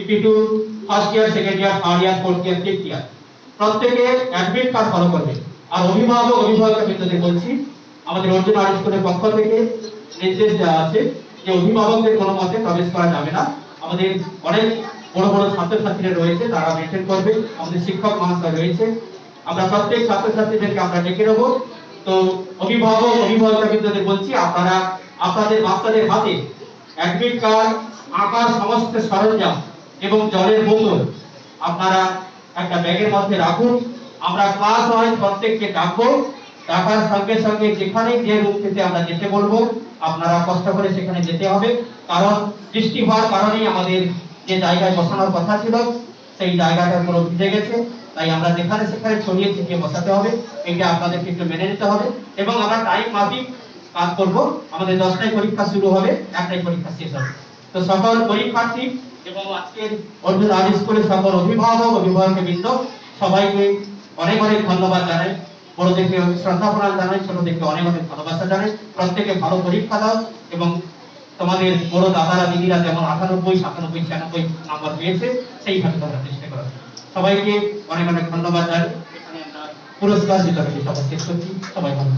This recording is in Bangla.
E P to first year second year third year fourth year fifth year প্রত্যেকে অ্যাডমিট কার্ড ফলো করবে। আর অভিভাবক অভিভাবকের ভিতরে বলছি, আমাদের অর্জুন আর্ট স্কুলের পক্ষ থেকে নির্দেশ দেওয়া আছে যে অভিভাবকদের কোনো মতে প্রবেশ করা যাবে না। আমাদের অনেক বড় বড় ছাত্রছাত্রীরা রয়েছে, তারা মেনটেন করবে। আমাদের শিক্ষক মহাশয় রয়েছে। আমরা প্রত্যেক ছাত্রছাত্রীদেরকে আমরা ডেকে নেব। তো অভিভাবক অভিভাবকের ভিতরে বলছি, আপনারা, আপনাদের বাচ্চাদের হাতে অ্যাডমিট কার্ড আঁকার সমস্ত সরঞ্জাম এবং জলের বোতল। আপনারা একটা ব্যাগের মধ্যে রাখুন। আমরা ক্লাস হয় প্রত্যেককে ডাকবো। ডাকার সঙ্গে সঙ্গে যেখানে যে রুম থেকে আমরা যেতে বলব, আপনারা কষ্ট করে সেখানে যেতে হবে। কারণ বৃষ্টি হওয়ার কারণেই আমাদের যে জায়গায় বসানোর কথা ছিল, সেই জায়গাটা পুরো ভিজে গেছে। তাই আমরা যেখানে সেখানে ছড়িয়ে ছিটিয়ে বসাতে হবে। এটা আপনাদেরকে একটু মেনে নিতে হবে। এবং আমরা টাইম মাফিক কাজ করব। আমাদের দশটায় পরীক্ষা শুরু হবে একটাই পরীক্ষা শেষ হবে। তো সকল পরীক্ষার্থী এবং আজকের অর্জুন আর্ট স্কুলের সকল অভিভাবক অভিভাবকবৃন্দ সবাইকে অনেক অনেক ধন্যবাদ জানাই। বড়দেরকে শ্রদ্ধা প্রণাম জানাই, ছোটদেরকে অনেক অনেক ভালোবাসা জানাই। প্রত্যেকে ভালো পরীক্ষা দাও এবং তোমাদের বড় দাদারা, দিদিরা যেমন আটানব্বই, সাতানব্বই, ছিয়ানব্বই নাম্বার পেয়েছে, সেইভাবে তোমরা চেষ্টা করো। সবাইকে অনেক অনেক ধন্যবাদ জানাই। পুরস্কার বিতরণী সভা শেষ করছি। সবাই ভালো